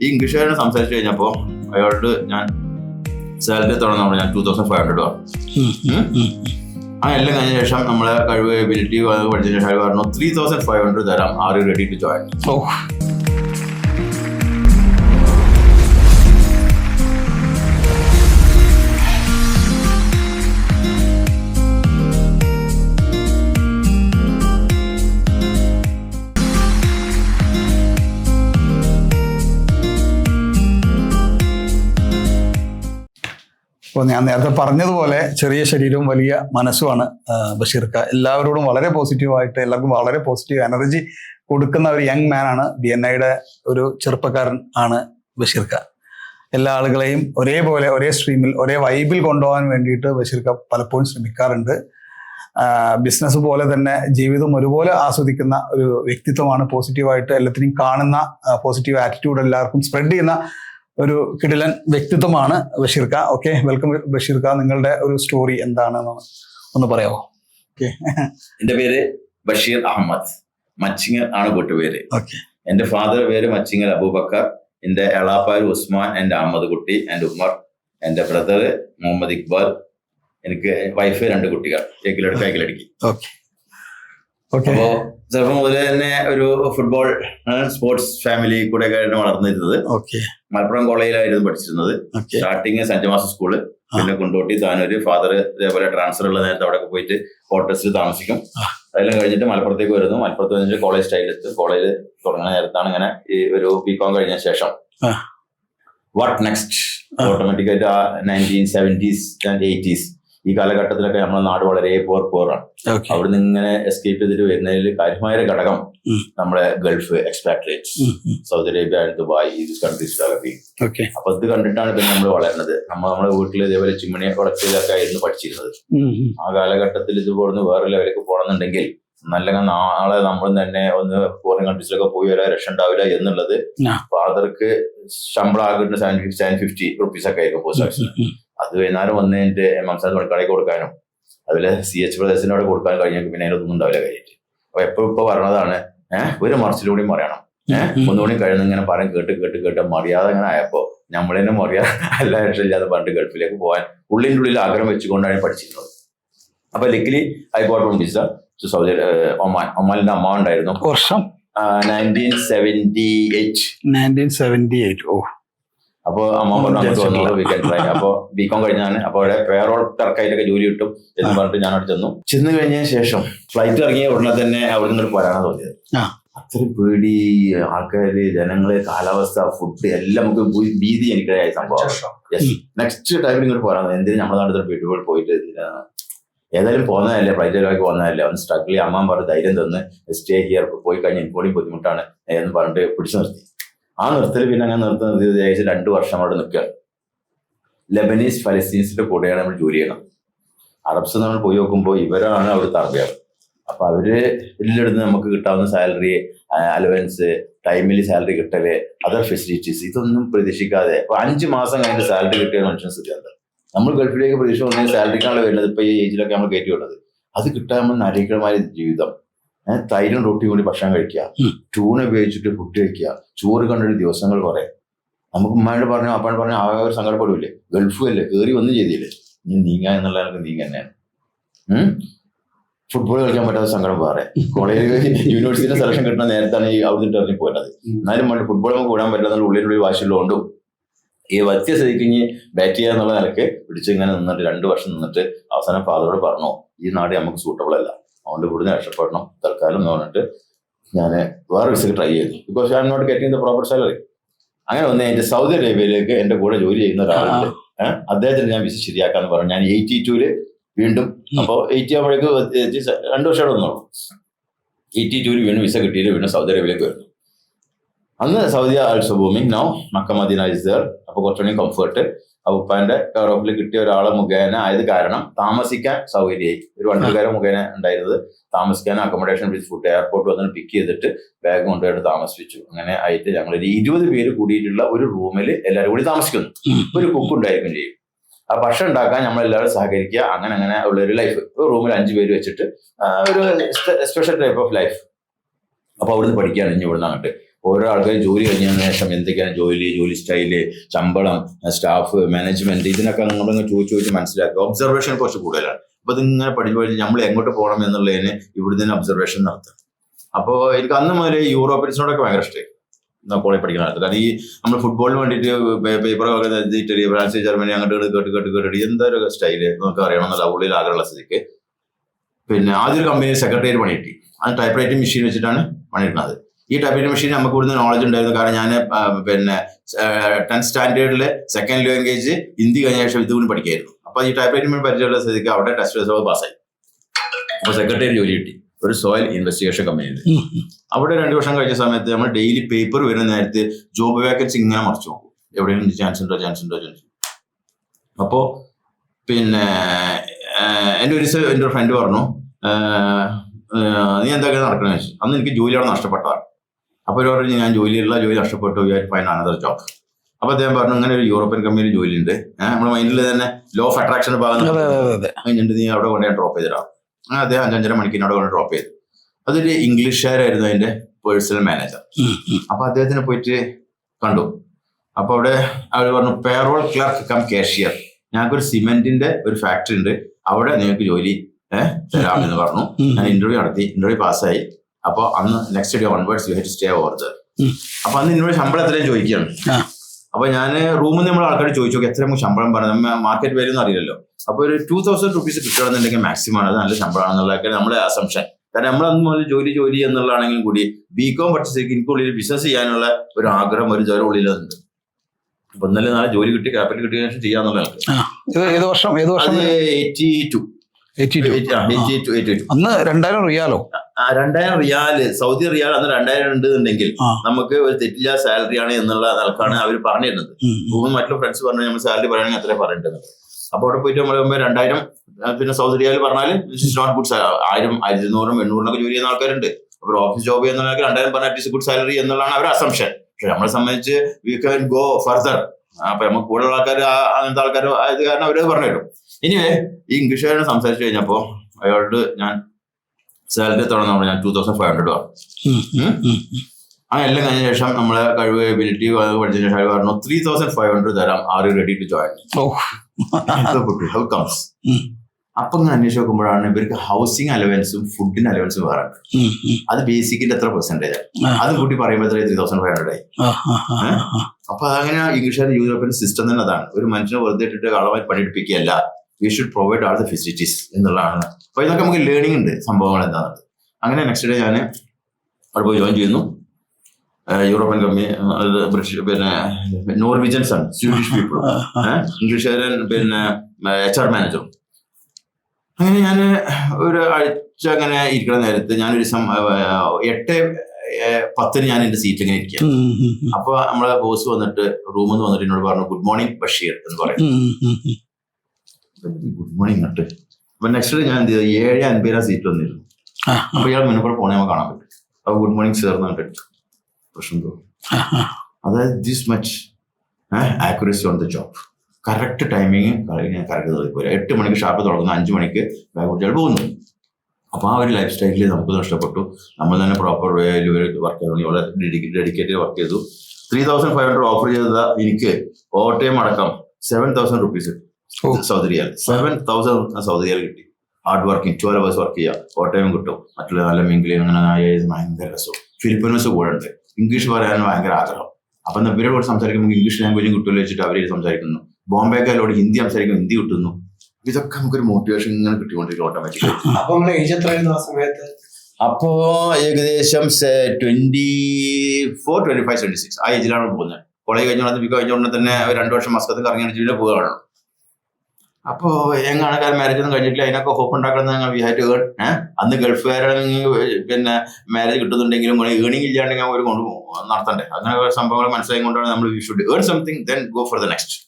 ഈ ഇംഗ്ലീഷുകാരനെ സംസാരിച്ചു കഴിഞ്ഞപ്പോൾ അയാളോട് ഞാൻ സാലറി തുടങ്ങുന്ന ഞാൻ ടൂ തൗസൻഡ് ഫൈവ് ഹൺഡ്രഡ് ആ. എല്ലാം കഴിഞ്ഞ ശേഷം നമ്മളെ കഴിവ് എബിലിറ്റി പഠിച്ച ശേഷം പറഞ്ഞു ത്രീ തൗസൻഡ് ഫൈവ് ഹൺഡ്രഡ് തരാം. Are you ready to join അപ്പോൾ ഞാൻ നേരത്തെ പറഞ്ഞതുപോലെ ചെറിയ ശരീരവും വലിയ മനസ്സുമാണ് ബഷീർക്ക. എല്ലാവരോടും വളരെ പോസിറ്റീവായിട്ട് എല്ലാവർക്കും വളരെ പോസിറ്റീവ് എനർജി കൊടുക്കുന്ന ഒരു യങ് ആണ് ബി എൻ ഐയുടെ ഒരു ചെറുപ്പക്കാരൻ ആണ് ബഷീർക്ക. എല്ലാ ആളുകളെയും ഒരേപോലെ ഒരേ സ്ട്രീമിൽ ഒരേ വൈബിൽ കൊണ്ടുപോകാൻ വേണ്ടിയിട്ട് ബഷീർക്ക പലപ്പോഴും ശ്രമിക്കാറുണ്ട്. ബിസിനസ് പോലെ തന്നെ ജീവിതം ഒരുപോലെ ആസ്വദിക്കുന്ന ഒരു വ്യക്തിത്വമാണ് പോസിറ്റീവായിട്ട് എല്ലാത്തിനെയും കാണുന്ന പോസിറ്റീവ് ആറ്റിറ്റ്യൂഡ് എല്ലാവർക്കും സ്പ്രെഡ് ചെയ്യുന്ന ഒരു കിടിലൻ വ്യക്തിത്വമാണ് ബഷീർക്ക. Okay welcome ബഷീർക്ക. നിങ്ങളുടെ ഒരു സ്റ്റോറി എന്താണെന്ന് ഒന്ന് പറയാമോ ഓക്കെ എന്റെ പേര് ബഷീർ അഹമ്മദ്. മച്ചിങ്ങൽ ആണ് കൂട്ടുപേര് ഓക്കെ എന്റെ ഫാദർ പേര് മച്ചിങ്ങൽ അബൂബക്കർ. എന്റെ എളാപ്പാർ ഉസ്മാൻ എന്റെ അഹമ്മദ് കുട്ടി എന്റെ ഉമ്മർ എന്റെ ബ്രദർ മുഹമ്മദ് ഇക്ബാൽ. എനിക്ക് വൈഫ് രണ്ട് കുട്ടികൾ. കേക്കിലടുക്കി ഓക്കെ അപ്പോ ചെറുപ്പം മുതലേ തന്നെ ഒരു ഫുട്ബോൾ സ്പോർട്സ് ഫാമിലി കൂടെ ആയിരുന്നു വളർന്നിരുന്നത്. ഓക്കെ മലപ്പുറം കോളേജിലായിരുന്നു പഠിച്ചിരുന്നത്. സ്റ്റാർട്ടിങ് സെന്റ് തോമസ് സ്കൂൾ പിന്നെ കൊണ്ടോട്ടി താനൂര്. ഫാദർ ഇതേപോലെ ട്രാൻസ്ഫർ ഉള്ള നേരത്തെ അവിടെ പോയിട്ട് ക്വാർട്ടേഴ്സിൽ താമസിക്കും. അതെല്ലാം കഴിഞ്ഞിട്ട് മലപ്പുറത്തേക്ക് വരുന്നു. മലപ്പുറത്ത് വന്നിട്ട് കോളേജ് സ്റ്റൈലെത്ത് കോളേജ് തുടങ്ങുന്ന നേരത്താണ് ഇങ്ങനെ ഈ ഒരു ബികോം കഴിഞ്ഞ ശേഷം. What next. ഓട്ടോമാറ്റിക്കായിട്ട് ആ. നയന്റീൻ സെവന്റീസ് ആൻഡ് എയ്റ്റീസ് ഈ കാലഘട്ടത്തിലൊക്കെ നമ്മുടെ നാട് വളരെ പോർ പോറാണ് അവിടെ നിന്ന് ഇങ്ങനെ എസ്കേപ്പ് ചെയ്തിട്ട് വരുന്നതിൽ കാര്യമായ ഒരു ഘടകം നമ്മുടെ gulf expatriates Saudi Arabia Dubai ഈ കൺട്രീസ് ഡെവലപ്പിംഗ് അപ്പൊ ഇത് കണ്ടിട്ടാണ് പിന്നെ നമ്മൾ വളരുന്നത്. നമ്മൾ നമ്മുടെ വീട്ടിൽ ഇതേപോലെ ചിമ്മണി കുടച്ചിലൊക്കെ ആയിരുന്നു പഠിച്ചിരുന്നത്. ആ കാലഘട്ടത്തിൽ ഇത് പോടുന്ന വേറെ ലെവലിലേക്ക് പോകണമെന്നുണ്ടെങ്കിൽ നല്ല നാളെ നമ്മൾ തന്നെ ഒന്ന് ഫോറിൻ കൺട്രീസിലൊക്കെ പോയി വരാൻ രക്ഷ ഉണ്ടാവില്ല എന്നുള്ളത് ഫാദർക്ക് ശമ്പളം ആകുന്ന സെവൻ ഫിഫ്റ്റി റുപ്പീസ് ഒക്കെ ആയിരിക്കും പോസ്റ്റ് ഓഫീസിൽ അത് വൈകുന്നേരം വന്ന് കഴിഞ്ഞിട്ട് മംസാദ് പണിക്കാടേക്ക് കൊടുക്കാനും. അതുപോലെ സി എച്ച് പ്രദേശത്തിനോട് കൊടുക്കാനും കഴിഞ്ഞാൽ പിന്നെ അതിനൊന്നും ഉണ്ടാവില്ല കഴിഞ്ഞിട്ട് അപ്പൊ എപ്പോഴും ഇപ്പൊ പറഞ്ഞതാണ് ഏഹ് ഒരു മറിച്ചിലൂടെയും പറയണം ഏഹ് ഒന്നുകൂടി കഴിയുന്ന ഇങ്ങനെ പറയാൻ കേട്ട് കേട്ട് കേട്ട് മറിയാതെ അങ്ങനെ ആയപ്പോ നമ്മളെന്നെ മറിയാതെ എല്ലാ രക്ഷയില്ലാതെ പണ്ട് ഗൾഫിലേക്ക് പോകാൻ ഉള്ളിന്റെ ഉള്ളിൽ ആഗ്രഹം വെച്ചുകൊണ്ടാണ് പഠിച്ചിരുന്നത്. അപ്പൊ luckily I got on visa. To Saudi Oman ഒമാനിന്റെ അമ്മ ഉണ്ടായിരുന്നു. വർഷം. Nineteen seventy eight nineteen seventy eight ഓ. അപ്പൊ അമ്മ പറഞ്ഞു അങ്ങോട്ട് വന്നോളൂ ട്രൈ ബി കോം കഴിഞ്ഞാണ് അപ്പൊ അവിടെ പേറോൾ തിരക്കായിട്ടൊക്കെ ജോലി കിട്ടും എന്ന് പറഞ്ഞിട്ട് ഞാൻ അവിടെ ചെന്നു. ചെന്ന് കഴിഞ്ഞ ശേഷം ഫ്ലൈറ്റ് ഇറങ്ങിയ ഉടനെ തന്നെ അവിടെ നിന്ന് പോരാനാണ് തോന്നിയത്. അത്ര പേടി ആൾക്കാര് ജനങ്ങൾ കാലാവസ്ഥ ഫുഡ് എല്ലാം നമുക്ക് ഭീതി എനിക്കായ സംഭവം. നെക്സ്റ്റ് ടൈമിൽ ഇങ്ങോട്ട് പോരാൻ തോന്നി. എന്തിനും നമ്മുടെ നാട്ടിൽ വീട്ടിൽ പോയിട്ട്? ഏതായാലും പോകുന്നതല്ലേ ഫ്ലൈറ്റ് ചെലവാക്കി പോകുന്നതല്ലേ. ഒന്ന് സ്ട്രഗിൾ ചെയ്യാൻ അമ്മ പറഞ്ഞ് ധൈര്യം തന്ന് സ്റ്റേ ഹിയർ പോയി കഴിഞ്ഞാൽ എനിക്ക് ബുദ്ധിമുട്ടാണ് എന്ന് പറഞ്ഞിട്ട് പിടിച്ചു നിർത്തി. ആ നിർത്തൽ പിന്നെ അങ്ങനെ നിർത്തി നിർത്തി ഏകദേശം രണ്ട് വർഷം അവിടെ നിൽക്കുക. ലെബനീസ് ഫലസ്തീൻസിന്റെ കൂടെയാണ് നമ്മൾ ജോലി ചെയ്യണം അറബ്സ് നമ്മൾ പോയി നോക്കുമ്പോൾ ഇവരാണ് അവിടുത്തെ അറബികൾ അപ്പൊ അവർ ഇതിലെടുത്ത് നമുക്ക് കിട്ടാവുന്ന സാലറി അലവൻസ് ടൈമിലി സാലറി കിട്ടൽ അതർ ഫെസിലിറ്റീസ് ഇതൊന്നും പ്രതീക്ഷിക്കാതെ. അപ്പൊ അഞ്ച് മാസം കഴിഞ്ഞ് സാലറി കിട്ടിയ മനുഷ്യൻ സ്ഥിതി നമ്മൾ ഗൾഫിലേക്ക് പ്രതീക്ഷ വന്നാൽ സാലറിക്കാണല്ലോ വരുന്നത്. ഇപ്പൊ ഈ ഏജിലൊക്കെ നമ്മൾ കയറ്റി വിടുന്നത് അത് കിട്ടാൻ നമ്മൾ നരകമായ ജീവിതം. തൈരും റൊട്ടിയും കൂടി ഭക്ഷണം കഴിക്കുക. ട്യൂൺ ഉപയോഗിച്ചിട്ട് ഫുഡ് കഴിക്കുക. ചോറ് കണ്ടിട്ട് ദിവസങ്ങൾ കുറെ. നമുക്ക് ഉമ്മാനോട് പറഞ്ഞു അപ്പാട് പറഞ്ഞു ആ ഒരു സങ്കടപ്പെടില്ലേ ഗൾഫും അല്ലേ? കയറി ഒന്നും ചെയ്തില്ലേ? നീ നീങ്ങാ എന്നുള്ള എനിക്ക് നീങ്ങ തന്നെയാണ്. ഫുട്ബോൾ കളിക്കാൻ പറ്റാത്ത സങ്കടം വേറെ. കോളേജ് യൂണിവേഴ്സിറ്റിയുടെ സെലക്ഷൻ കിട്ടുന്ന നേരത്താണ് ഈ അവിടെ ഇറങ്ങി പോയത്. എന്നാലും വേണ്ട ഫുട്ബോൾ നമുക്ക് കൂടാൻ പറ്റാത്ത ഉള്ളിനുള്ളിൽ വാശിയുള്ളതുകൊണ്ടും ഈ വത്യ സ്ഥിതിക്ക് ഇനി ബാറ്റ് ചെയ്യുക എന്നുള്ള നിലയ്ക്ക് പിടിച്ചിങ്ങനെ നിന്നിട്ട് രണ്ട് വർഷം നിന്നിട്ട് അവസാനം ഫാദറോട് പറഞ്ഞു ഈ നാട് നമുക്ക് സൂട്ടബിൾ അല്ല. അതുകൊണ്ട് ഇവിടുന്ന് രക്ഷപ്പെടണം തൽക്കാലം എന്ന് പറഞ്ഞിട്ട് ഞാൻ വേറെ വിസക്ക് ട്രൈ ചെയ്തു. ബിക്കോസ് ഞാൻ am not getting the proper salary അങ്ങനെ വന്ന് എന്റെ സൗദി അറേബ്യയിലേക്ക് എന്റെ കൂടെ ജോലി ചെയ്യുന്ന ഒരാളുണ്ട്. അദ്ദേഹത്തിന് ഞാൻ വിസ ശരിയാക്കാന്ന് പറഞ്ഞു. ഞാൻ എയ്റ്റി ടൂൽ വീണ്ടും അപ്പോൾ എയ്റ്റി ആകുമ്പോഴേക്ക് രണ്ടു വർഷം വന്നോളൂ. എയ്റ്റി ടൂൽ വീണ്ടും വിസ കിട്ടിയിട്ട് വീണ്ടും സൗദി അറേബ്യയിലേക്ക് വരുന്നു. അന്ന് Saudi also booming no Mecca Medina is there അപ്പൊ കുറച്ചുകൂടി കംഫർട്ട് ഉപ്പാന്റെ കെയർ ഓഫിൽ കിട്ടിയ ഒരാളെ മുഖേന ആയത് കാരണം താമസിക്കാൻ സൗകര്യമായി ഒരു വണ്ടിക്കാരൻ മുഖേന ഉണ്ടായിരുന്നത്. താമസിക്കാൻ അക്കോമഡേഷൻ വിത്ത് ഫുഡ് എയർപോർട്ട് വന്ന് പിക്ക് ചെയ്തിട്ട് ബാഗ് കൊണ്ടുപോയിട്ട് താമസിപ്പിച്ചു. അങ്ങനെ ആയിട്ട് ഞങ്ങൾ ഒരു ഇരുപത് പേര് കൂടിയിട്ടുള്ള ഒരു റൂമിൽ എല്ലാവരും കൂടി താമസിക്കുന്നു. ഒരു കുക്ക് ഉണ്ടായിരിക്കും ചെയ്യും. ആ ഭക്ഷണം ഉണ്ടാക്കാൻ നമ്മൾ എല്ലാവരും സഹകരിക്കുക. അങ്ങനെ അങ്ങനെ ഉള്ള ഒരു ലൈഫ് ഒരു റൂമിൽ അഞ്ച് പേര് വെച്ചിട്ട് ഒരു സ്പെഷ്യൽ ടൈപ്പ് ഓഫ് ലൈഫ് അപ്പൊ അവിടുന്ന് പഠിക്കുകയാണ് ഇനി ഇവിടുന്ന് അങ്ങോട്ട്. ഓരോ ആൾക്കാർ ജോലി കഴിഞ്ഞതിന് ശേഷം എന്തൊക്കെയാണ് ജോലി ജോലി സ്റ്റൈൽ ശമ്പളം സ്റ്റാഫ് മാനേജ്മെന്റ് ഇതിനൊക്കെ അങ്ങോട്ട് ചോദിച്ചു ചോദിച്ച് മനസ്സിലാക്കുക. ഒബ്സർവേഷൻ കുറച്ച് കൂടുതലാണ്. അപ്പൊ ഇതിങ്ങനെ പഠിച്ചു പഠിച്ച് നമ്മൾ എങ്ങോട്ട് പോകണം എന്നുള്ളതിന് ഇവിടുന്ന് തന്നെ ഒബ്സർവേഷൻ നടത്തുക. അപ്പോൾ എനിക്ക് അന്ന് മുതൽ യൂറോപ്യൻസിനോടൊക്കെ ഭയങ്കര ഇഷ്ടമായി കോളേജ് പഠിക്കുന്ന കാലത്ത്. കാരണം ഈ നമ്മൾ ഫുട്ബോളിന് വേണ്ടിയിട്ട് പേപ്പറൊക്കെ ഇറ്റലി ഫ്രാൻസ് ജർമ്മനി അങ്ങോട്ട് കേട്ട് കേട്ട് കേട്ട് കേട്ട് എന്തൊരു സ്റ്റൈൽ നമുക്ക് അറിയണം എന്നുള്ള ഉള്ളിൽ ആഗ്രഹമുള്ള സ്ഥിതിക്ക്. പിന്നെ ആദ്യം ഒരു കമ്പനി സെക്രട്ടറി പണി കിട്ടി. അത് ടൈപ്പ് റൈറ്റിംഗ് മെഷീൻ വെച്ചിട്ടാണ് പണിയിടുന്നത് ഈ ടൈപ്പിംഗ് മെഷീൻ നമുക്ക് ഇവിടുന്ന് നോളജ് ഉണ്ടായിരുന്നു. കാരണം ഞാൻ പിന്നെ ടെൻത്ത് സ്റ്റാൻഡേർഡിൽ സെക്കൻഡ് ലാംഗ്വേജ് ഹിന്ദി കഴിഞ്ഞ ശേഷം ഇതുകൊണ്ട് പഠിക്കായിരുന്നു. അപ്പൊ ഈ ടൈപ്പ് റൈറ്റിംഗ് പരിചയമുള്ള സ്ഥിതിക്ക് അവിടെ ടെസ്റ്റ് റിസർവ് പാസ്സായി അപ്പൊ സെക്രട്ടറി ജോലി കിട്ടി. ഒരു സോയിൽ ഇൻവെസ്റ്റിഗേഷൻ കമ്പനിയിൽ. അവിടെ രണ്ട് വർഷം കഴിഞ്ഞ സമയത്ത് നമ്മൾ ഡെയിലി പേപ്പർ വരുന്ന നേരത്തെ ജോബ് വേക്കൻസി ഇങ്ങനെ മറിച്ചു നോക്കും. എവിടെയെങ്കിലും ചാൻസ് ഉണ്ടോ ചാൻസ് ഉണ്ടോ ചാൻസ് അപ്പോ പിന്നെ എന്റെ ഒരു എന്റെ ഫ്രണ്ട് പറഞ്ഞു നീ എന്തൊക്കെ നടക്കണമെന്ന് വെച്ചു അന്ന് എനിക്ക് ജോലി അവിടെ നഷ്ടപ്പെട്ടതാണ്. അപ്പോൾ അവർ പറഞ്ഞു ഞാൻ ജോലിയുള്ള ജോലി നഷ്ടപ്പെട്ടു ഫൈൻ അനദർ ജോബ് അപ്പൊ അദ്ദേഹം പറഞ്ഞു ഇങ്ങനെ ഒരു യൂറോപ്യൻ കമ്പനിയിൽ ജോലി ഉണ്ട്. നമ്മുടെ മൈൻഡിൽ തന്നെ ലോ ഓഫ് അട്രാക്ഷൻ ഭാഗം കഴിഞ്ഞിട്ട് നീ അവിടെ കൊണ്ടുപോയി ഡ്രോപ്പ് ചെയ്തിടാം. അങ്ങനെ അദ്ദേഹം അഞ്ചഞ്ചര മണിക്കൂർ അവിടെ കൊണ്ട് ഡ്രോപ്പ് ചെയ്തു. അതൊരു ഇംഗ്ലീഷുകാരായിരുന്നു അതിന്റെ പേഴ്സണൽ മാനേജർ. അപ്പൊ അദ്ദേഹത്തിനെ പോയിട്ട് കണ്ടു. അപ്പൊ അവിടെ അവർ പറഞ്ഞു പേറോൾ ക്ലർക്ക് കം കാഷ്യർ ഞങ്ങൾക്കൊരു സിമെന്റിന്റെ ഒരു ഫാക്ടറി ഉണ്ട്. അവിടെ നിങ്ങൾക്ക് ജോലി ഏഹ് തരാം എന്ന് പറഞ്ഞു. ഞാൻ ഇന്റർവ്യൂ നടത്തി. ഇന്റർവ്യൂ പാസ്സായി അപ്പൊ അന്ന് next day onwards you had stay over there അപ്പൊ അന്ന് എന്നോട് ശമ്പളം എത്രയും ചോദിക്കുകയാണ്. അപ്പൊ ഞാൻ റൂമിൽ നമ്മൾ ആൾക്കാർ ചോദിച്ചു നോക്കി എത്ര നമുക്ക് ശമ്പളം പറഞ്ഞു? മാർക്കറ്റ് വാല്യൂ എന്ന് അറിയില്ലല്ലോ. അപ്പൊ ഒരു ടൂ തൗസൻഡ് റുപ്പീസ് കിട്ടുകയാണെന്നുണ്ടെങ്കിൽ മാക്സിമം ആണ്. അത് നല്ല ശമ്പളമാണെന്നുള്ളതൊക്കെ നമ്മുടെ അസംഷൻ കാരണം നമ്മൾ അന്ന് മുതൽ ജോലി ജോലി എന്നുള്ളതാണെങ്കിലും കൂടി ബികോം പഠിച്ചേക്ക് എനിക്കുള്ളിൽ ബിസിനസ് ചെയ്യാനുള്ള ഒരു ആഗ്രഹം ഒരു ജോലി ഉള്ളിലുണ്ട് അപ്പൊ ഇന്നലെ നാളെ ജോലി കിട്ടി ക്യാപിറ്റൽ കിട്ടിയ ശേഷം ചെയ്യാന്നുള്ള ആൾക്ക് ഇത് ഏത് വർഷം? ഏത് വർഷം? എയ്റ്റി ടു അന്ന് രണ്ടായിരം റിയാലോ? രണ്ടായിരം റിയാൽ സൗദി റിയാൽ അന്ന് രണ്ടായിരം ഉണ്ടെന്നുണ്ടെങ്കിൽ. നമുക്ക് ഒരു തെറ്റില്ല സാലറി ആണ് എന്നുള്ള നിലക്കാണ് അവർ പറഞ്ഞിരുന്നത്. ഗൂഗിൾ മറ്റുള്ള ഫ്രണ്ട്സ് പറഞ്ഞു നമ്മൾ സാലറി പറയുകയാണെങ്കിൽ അത്രേ പറയേണ്ടത് അപ്പൊ അവിടെ പോയിട്ട് നമ്മൾ രണ്ടായിരം പിന്നെ സൗദി റിയാൽ പറഞ്ഞാൽ നോട്ട് ഗുഡ് സാലറി ആയിരം ആയിരത്തി ഇരുന്നൂറും എണ്ണൂറിനൊക്കെ ജോലി ചെയ്യുന്ന ആൾക്കാരുണ്ട്. അപ്പൊ ഓഫീസ് ജോബ് ചെയ്യുന്ന രണ്ടായിരം പറഞ്ഞാൽ അറ്റ്ലീസ്റ്റ് ഗുഡ് സാലറി എന്നുള്ളതാണ് അവരുടെ അസംഷൻ പക്ഷെ നമ്മളെ സംബന്ധിച്ച് വി കൻ ഗോ ഫർദർ അപ്പൊ നമുക്ക് കൂടുതൽ ആൾക്കാർ അങ്ങനത്തെ ആൾക്കാർ ആയത് കാരണം അവരത് പറഞ്ഞു തരും ഇനിവേ ഈ ഇംഗ്ലീഷുകാരനെ സംസാരിച്ചു കഴിഞ്ഞപ്പോ അയാളോട് ഞാൻ സാലറി തുടർന്ന് ഞാൻ ടൂ തൗസൻഡ് ഫൈവ് ഹൺഡ്രഡ് പറഞ്ഞു. അങ്ങനെ എല്ലാം കഴിഞ്ഞ ശേഷം നമ്മളെ കഴിവ് എബിലിറ്റി പഠിച്ചതിന് ശേഷം അയാൾ പറഞ്ഞു ത്രീ തൗസൻഡ് ഫൈവ് ഹൺഡ്രഡ് തരാം. Are you ready to join how comes. അപ്പൊ ഇങ്ങനെ അന്വേഷിച്ച് നോക്കുമ്പോഴാണ് ഇവർക്ക് ഹൗസിംഗ് അലവൻസും ഫുഡിന് അലവൻസും വേറെ. അത് ബേസിക്കിന്റെ എത്ര പെർസെന്റേജ്. അത് കൂട്ടി പറയുമ്പോൾ ത്രീ തൗസൻഡ് ഫൈവ് ഹൺഡ്രഡ് ആയി. അപ്പൊ അതങ്ങനെ ഇംഗ്ലീഷുകാർ യൂറോപ്യൻ സിസ്റ്റം തന്നെ അതാണ്. ഒരു മനുഷ്യനെ വെറുതെ ഇട്ടിട്ട് കളവായി പണിയെടുപ്പിക്കുകയല്ല. We should provide all the facilities എന്നുള്ളതാണ്. അപ്പൊ ഇതൊക്കെ നമുക്ക് ലേണിംഗ് ഉണ്ട് സംഭവങ്ങൾ എന്താണ് അങ്ങനെ നെക്സ്റ്റ് ഡേ ഞാൻ അവിടെ പോയി ജോയിൻ ചെയ്യുന്നു. യൂറോപ്യൻ കമ്പനി ബ്രിട്ടീഷ് പിന്നെ നോർവീജിയൻസ് ആണ് സ്വീഡിഷ് പീപ്പിൾ. ഇംഗ്ലീഷുകാരൻ പിന്നെ എച്ച് ആർ മാനേജറും അങ്ങനെ ഞാൻ ഒരു ആഴ്ച അങ്ങനെ ഇരിക്കുന്ന നേരത്ത് ഞാനൊരു എട്ട് പത്തിന് ഞാൻ എന്റെ സീറ്റിൽ ഇങ്ങനെ ഇരിക്കുക ഉം. അപ്പൊ നമ്മളെ ബോസ് വന്നിട്ട് റൂമിൽ നിന്ന് വന്നിട്ട് എന്നോട് പറഞ്ഞു ഗുഡ് മോർണിംഗ് ബഷീർ എന്ന് പറയും. ഗുഡ് മോർണിംഗ് നട്ട് അപ്പൊ നെക്സ്റ്റ് ഡേ ഞാൻ എന്ത് ചെയ്തു? ഏഴ് അൻപതിനാ സീറ്റ് വന്നിരുന്നു. അപ്പൊ ഇയാൾ മുന്നേ പോണേ നമുക്ക് കാണാൻ പറ്റും. അപ്പൊ ഗുഡ് മോർണിംഗ് സർ എന്ന് പറഞ്ഞിട്ട് പ്രശ്നം തോന്നും. അതായത് this much accuracy on the job correct timing correct പോലെ എട്ട് മണിക്ക് ഷാപ്പ് തുടങ്ങുന്നു അഞ്ച് മണിക്ക് കുട്ടികൾ പോകുന്നു. അപ്പോൾ ആ ഒരു ലൈഫ് സ്റ്റൈലിൽ നമുക്ക് നഷ്ടപ്പെട്ടു. നമ്മൾ തന്നെ പ്രോപ്പർ വേയിൽ വർക്ക് ചെയ്തു. വളരെ ഡെഡിക്കേറ്റഡ് വർക്ക് ചെയ്തു. Three thousand five hundred offer ചെയ്ത എനിക്ക് ഓവർ ടൈം അടക്കം seven thousand rupees. Saudi riyal. Seven thousand Saudi riyal കിട്ടി. Hard working twelve hours work ചെയ്യുക ഓവർ ടൈം കിട്ടും. മറ്റുള്ള നല്ല മിങ്കിളിങ് അങ്ങനെ ഭയങ്കര രസവും. ഫിലിപ്പിനോസ് കൂടെ ഉണ്ട് ഇംഗ്ലീഷ് പറയാൻ ഭയങ്കര ആഗ്രഹം. അപ്പം ഇവരോട് സംസാരിക്കുമ്പോൾ ഇംഗ്ലീഷ് ലാംഗ്വേജും കിട്ടുമല്ലോ വെച്ചിട്ട് അവർ സംസാരിക്കുന്നു. ബോംബെക്കാരോട് ഹിന്ദി സംസാരിക്കുമ്പോൾ ഹിന്ദി കിട്ടുന്നു. ഇതൊക്കെ നമുക്കൊരു മോട്ടിവേഷൻ ഇങ്ങനെ കിട്ടിക്കൊണ്ടിരിക്കും ഓട്ടോമാറ്റിക്കലി അപ്പൊ നമ്മളെ ഏജ് എത്രയായിരുന്നു ആ സമയത്ത്? അപ്പോ ഏകദേശം twenty four twenty five twenty six ആ ഏജിലാണ് പോകുന്നത് കോളേജ് കഴിഞ്ഞോണ്ട് ബിക്കോ കഴിഞ്ഞോണ്ട് തന്നെ രണ്ടു വർഷം മസ്കത്ത് കറങ്ങി അടിച്ചിട്ട് പോവുകയാണ് അപ്പോ എങ്ങാണ് കാര്യം മാരേജ് ഒന്നും കഴിഞ്ഞിട്ടില്ല. അതിനൊക്കെ ഹോപ്പ് ഉണ്ടാക്കണം ഞങ്ങൾ വി ഹാവ് ടു ഏൺ അന്ന് ഗൾഫുകാരാണെങ്കിൽ പിന്നെ മാരേജ് കിട്ടുന്നുണ്ടെങ്കിലും ഏണിംഗ് ഇല്ലാണ്ടെങ്കിൽ അവർ കൊണ്ട് നടത്തണ്ടേ? അങ്ങനെ സംഭവങ്ങൾ മനസ്സിലായി കൊണ്ടാണ് നമ്മൾ we should earn something then go for the next